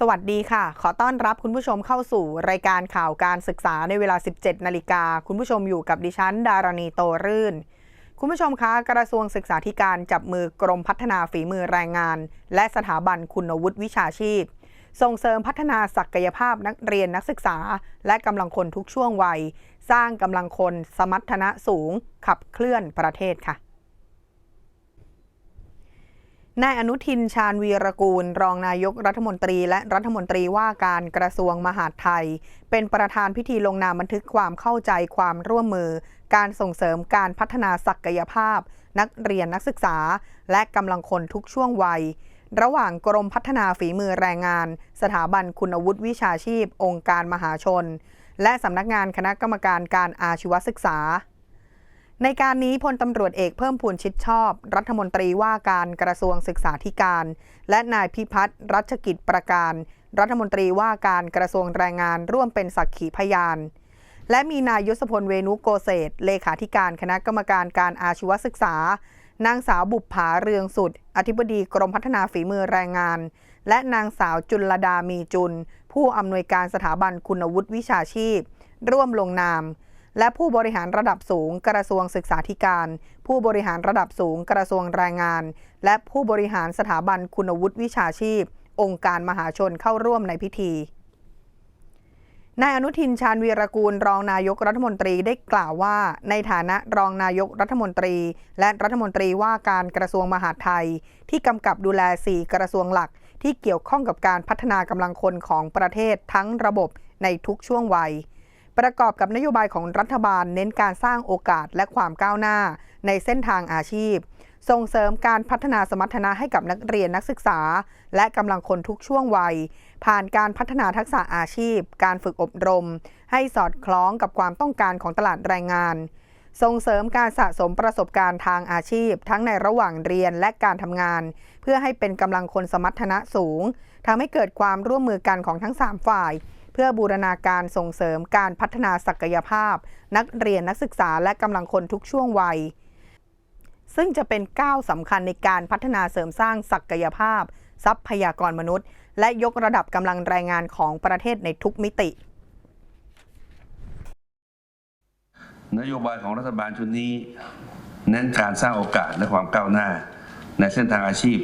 สวัสดีค่ะ ขอต้อนรับคุณผู้ชมเข้าสู่รายการข่าวการศึกษาในเวลา 17 นาฬิกา คุณผู้ชมอยู่กับดิฉัน ดารณีโตรื่น คุณผู้ชมคะ กระทรวงศึกษาธิการจับมือกรมพัฒนาฝีมือแรงงาน และสถาบันคุณวุฒิวิชาชีพ ส่งเสริมพัฒนาศักยภาพนักเรียนนักศึกษา และกำลังคนทุกช่วงวัย สร้างกำลังคนสมรรถนะสูง ขับเคลื่อนประเทศค่ะ นายอนุทินชาญวีรกูล รองนายกรัฐมนตรี และรัฐมนตรีว่าการกระทรวงมหาดไทย เป็นประธานพิธีลงนามบันทึกความเข้าใจความร่วมมือ การส่งเสริมการพัฒนาศักยภาพ นักเรียนนักศึกษา และกำลังคนทุกช่วงวัย ระหว่างกรมพัฒนาฝีมือแรงงาน สถาบันคุณวุฒิวิชาชีพ องค์การมหาชน และสำนักงานคณะกรรมการการอาชีวศึกษา ในการนี้พลตำรวจเอกเพิ่มพูนชิดชอบ รัฐมนตรีว่าการกระทรวงศึกษาธิการ และนายพิพัฒน์รัชกิจประการ รัฐมนตรีว่าการกระทรวงแรงงานร่วมเป็นสักขีพยาน และมีนายยศพลเวนุโกเศษเลขาธิการคณะกรรมการการอาชีวศึกษา นางสาวบุปผาเรืองสุด อธิบดีกรมพัฒนาฝีมือแรงงาน และนางสาวจุลดามีจุลผู้อำนวยการสถาบันคุณวุฒิวิชาชีพ ร่วมลงนาม และผู้บริหารระดับสูงกระทรวงศึกษาธิการ ผู้บริหารระดับสูงกระทรวงแรงงาน และผู้บริหารสถาบันคุณวุฒิวิชาชีพ องค์การมหาชนเข้าร่วมในพิธีนายอนุทินชาญวีรกูลรองนายกรัฐมนตรีได้กล่าวว่า ในฐานะรองนายกรัฐมนตรี และรัฐมนตรีว่าการกระทรวงมหาดไทย ที่กำกับดูแล 4 กระทรวงหลัก ที่เกี่ยวข้องกับการพัฒนากำลังคนของประเทศทั้งระบบในทุกช่วงวัย ประกอบกับนโยบายของรัฐบาลเน้นการสร้างโอกาสและความก้าวหน้าในเส้นทางอาชีพ ส่งเสริมการพัฒนาสมรรถนะให้กับนักเรียนนักศึกษา และกำลังคนทุกช่วงวัย ผ่านการพัฒนาทักษะอาชีพ การฝึกอบรม ให้สอดคล้องกับความต้องการของตลาดแรงงาน ส่งเสริมการสะสมประสบการณ์ทางอาชีพ ทั้งในระหว่างเรียนและการทำงาน เพื่อให้เป็นกำลังคนสมรรถนะสูงทำให้เกิดความร่วมมือกันของทั้ง 3 ฝ่าย พื่อบูรณาการส่งเสริมการพัฒนาศักยภาพ นักเรียนนักศึกษาและกำลังคนทุกช่วงวัย ซึ่งจะเป็นก้าวสำคัญในการพัฒนาเสริมสร้างศักยภาพ ทรัพยากรมนุษย์ และยกระดับกำลังแรงงานของประเทศในทุกมิติ นโยบายของรัฐบาลชุดนี้ เน้นการสร้างโอกาสและความก้าวหน้า ในเส้นทางอาชีพ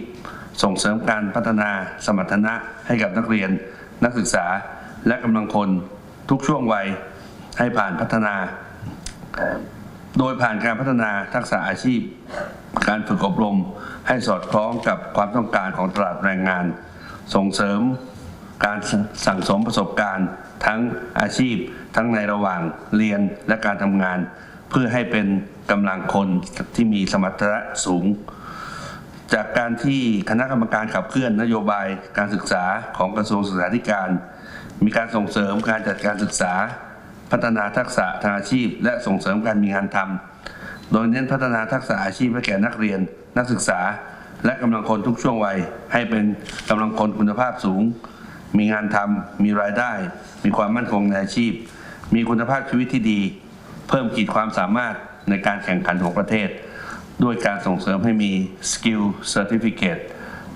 ส่งเสริมการพัฒนาสมรรถนะให้กับนักเรียนนักศึกษา และกำลังคนทุกช่วงวัยให้ผ่านพัฒนา โดยผ่านการพัฒนาทักษะอาชีพ การฝึกอบรมให้สอดคล้องกับความต้องการของตลาดแรงงาน ส่งเสริมการสั่งสมประสบการณ์ทั้งอาชีพ ทั้งในระหว่างเรียนและการทำงาน เพื่อให้เป็นกำลังคนที่มีสมรรถนะสูง จากการที่คณะกรรมการขับเคลื่อนนโยบายการศึกษาของกระทรวงศึกษาธิการ มีการส่งเสริมการจัดการศึกษา พัฒนาทักษะทางอาชีพ และส่งเสริมการมีงานทำโดยเน้นพัฒนาทักษะอาชีพให้แก่นักเรียน นักศึกษา และกำลังคนทุกช่วงวัย ให้เป็นกำลังคนคุณภาพสูง มีงานทำมีรายได้ มีความมั่นคงในอาชีพ มีคุณภาพชีวิตที่ดี เพิ่มขีดความสามารถในการแข่งขันของประเทศ ด้วยการส่งเสริมให้มี Skill Certificate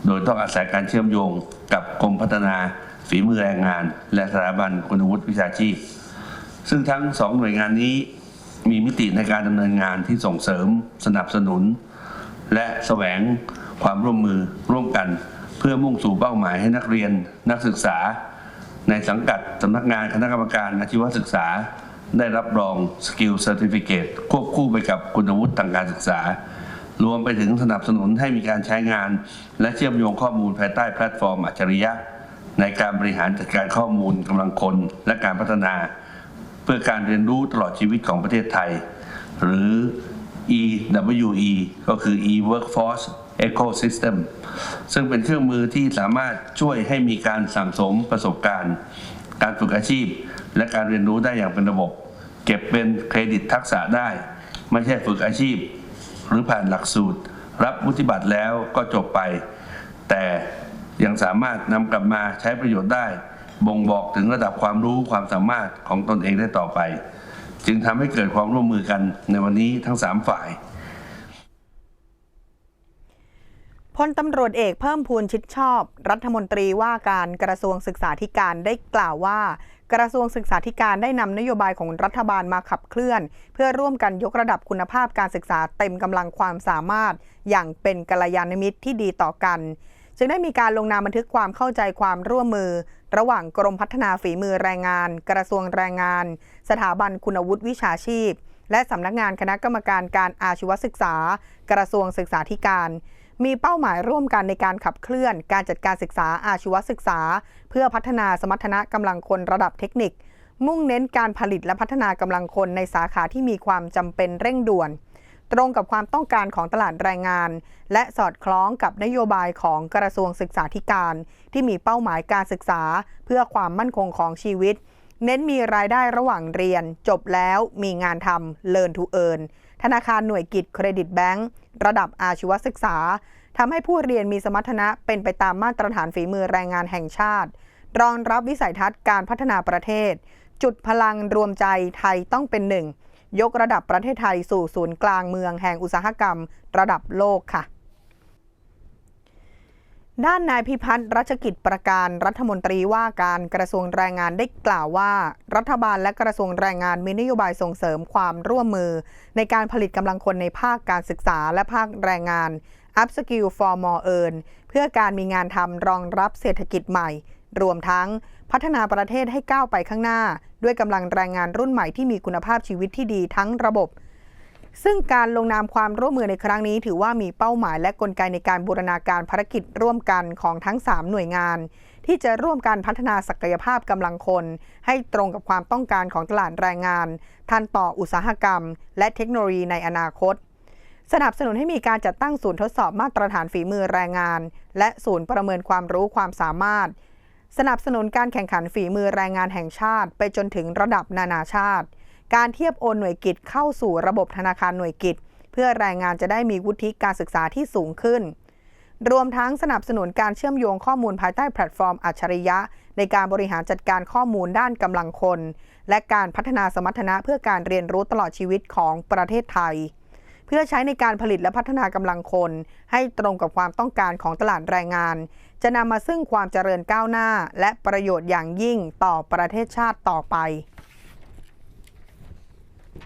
โดยต้องอาศัยการเชื่อมโยงกับกรมพัฒนา ฝีมือแรงงาน และสถาบันคุณวุฒิวิชาชีพ ซึ่งทั้งสองหน่วยงานนี้มีมิติในการดำเนินงานที่ส่งเสริม สนับสนุน และแสวงความร่วมมือร่วมกัน เพื่อมุ่งสู่เป้าหมายให้นักเรียนนักศึกษา ในสังกัดสำนักงานคณะกรรมการอาชีวศึกษา ได้รับรอง Skill Certificate ควบคู่ไปกับคุณวุฒิทางการศึกษา รวมไปถึงสนับสนุนให้มีการใช้งาน และเชื่อมโยงข้อมูลภายใต้แพลตฟอร์มอัจฉริยะ ในการบริหารจัดการข้อมูลกำลังคนและการพัฒนา เพื่อการเรียนรู้ตลอดชีวิตของประเทศไทย หรือ EWE ก็คือ e-workforce ecosystem ซึ่งเป็นเครื่องมือที่สามารถช่วยให้มีการสั่งสมประสบการณ์ การฝึกอาชีพ และการเรียนรู้ได้อย่างเป็นระบบ เก็บเป็นเครดิตทักษะได้ ไม่ใช่ฝึกอาชีพ หรือผ่านหลักสูตร รับวุฒิบัตรแล้วก็จบไป แต่ สามารถนำกลับมาใช้ประโยชน์ได้ บ่งบอกถึงระดับความรู้ความสามารถของตนเองได้ต่อไป จึงทำให้เกิดความร่วมมือกันในวันนี้ทั้ง 3 ฝ่ายพลตำรวจเอกเพิ่มพูนชิดชอบ รัฐมนตรีว่าการกระทรวงศึกษาธิการได้กล่าวว่า กระทรวงศึกษาธิการได้นำนโยบายของรัฐบาลมาขับเคลื่อน เพื่อร่วมกันยกระดับคุณภาพการศึกษาเต็มกำลังความสามารถ อย่างเป็นกัลยาณมิตรที่ดีต่อกัน จึงได้มีการลงนามบันทึกความเข้าใจความร่วมมือ ระหว่างกรมพัฒนาฝีมือแรงงาน กระทรวงแรงงาน สถาบันคุณวุฒิวิชาชีพ และสำนักงานคณะกรรมการการอาชีวศึกษา กระทรวงศึกษาธิการ มีเป้าหมายร่วมกันในการขับเคลื่อน การจัดการศึกษาอาชีวศึกษา เพื่อพัฒนาสมรรถนะกำลังคนระดับเทคนิค มุ่งเน้นการผลิตและพัฒนากำลังคนในสาขาที่มีความจำเป็นเร่งด่วน ตรงกับความต้องการของตลาดแรงงาน และสอดคล้องกับนโยบายของกระทรวงศึกษาธิการ ที่มีเป้าหมายการศึกษา เพื่อความมั่นคงของชีวิต เน้นมีรายได้ระหว่างเรียน จบแล้วมีงานทำ Learn to Earn ธนาคารหน่วยกิจเครดิตแบงก์ระดับอาชีวศึกษาทำให้ผู้เรียนมีสมรรถนะเป็นไปตามมาตรฐานฝีมือแรงงานแห่งชาติ รองรับวิสัยทัศน์การพัฒนาประเทศ จุดพลังรวมใจไทยต้องเป็นหนึ่ง ยกระดับประเทศไทยสู่ศูนย์กลางเมืองแห่งอุตสาหกรรมระดับโลกค่ะ ด้านนายพิพัฒน์รัชกิจประการรัฐมนตรีว่าการกระทรวงแรงงานได้กล่าวว่า รัฐบาลและกระทรวงแรงงานมีนโยบายส่งเสริมความร่วมมือ ในการผลิตกำลังคนในภาคการศึกษาและภาคแรงงาน Up Skill for More Earn เพื่อการมีงานทำรองรับเศรษฐกิจใหม่ รวมทั้งพัฒนาประเทศให้ก้าวไปข้างหน้า ด้วยกำลังแรงงานรุ่นใหม่ที่มีคุณภาพชีวิตที่ดีทั้งระบบ ซึ่งการลงนามความร่วมมือในครั้งนี้ ถือว่ามีเป้าหมายและกลไกในการบูรณาการภารกิจร่วมกันของทั้ง 3 หน่วยงาน ที่จะร่วมกันพัฒนาศักยภาพกำลังคน ให้ตรงกับความต้องการของตลาดแรงงาน ทันต่ออุตสาหกรรม และเทคโนโลยีในอนาคตสนับสนุนให้มีการจัดตั้งศูนย์ทดสอบมาตรฐานฝีมือแรงงาน และศูนย์ประเมินความรู้ความสามารถ สนับสนุนการแข่งขันฝีมือแรงงานแห่งชาติ ไปจนถึงระดับนานาชาติ การเทียบโอนหน่วยกิจเข้าสู่ระบบธนาคารหน่วยกิจ เพื่อแรงงานจะได้มีวุฒิการศึกษาที่สูงขึ้น รวมทั้งสนับสนุนการเชื่อมโยงข้อมูลภายใต้แพลตฟอร์มอัจฉริยะ ในการบริหารจัดการข้อมูลด้านกำลังคน และการพัฒนาสมรรถนะเพื่อการเรียนรู้ตลอดชีวิตของประเทศไทย เพื่อใช้ในการผลิตและพัฒนากำลังคน ให้ตรงกับความต้องการของตลาดแรงงาน จะนำมาซึ่งความเจริญก้าวหน้า และประโยชน์อย่างยิ่งต่อประเทศชาติต่อไป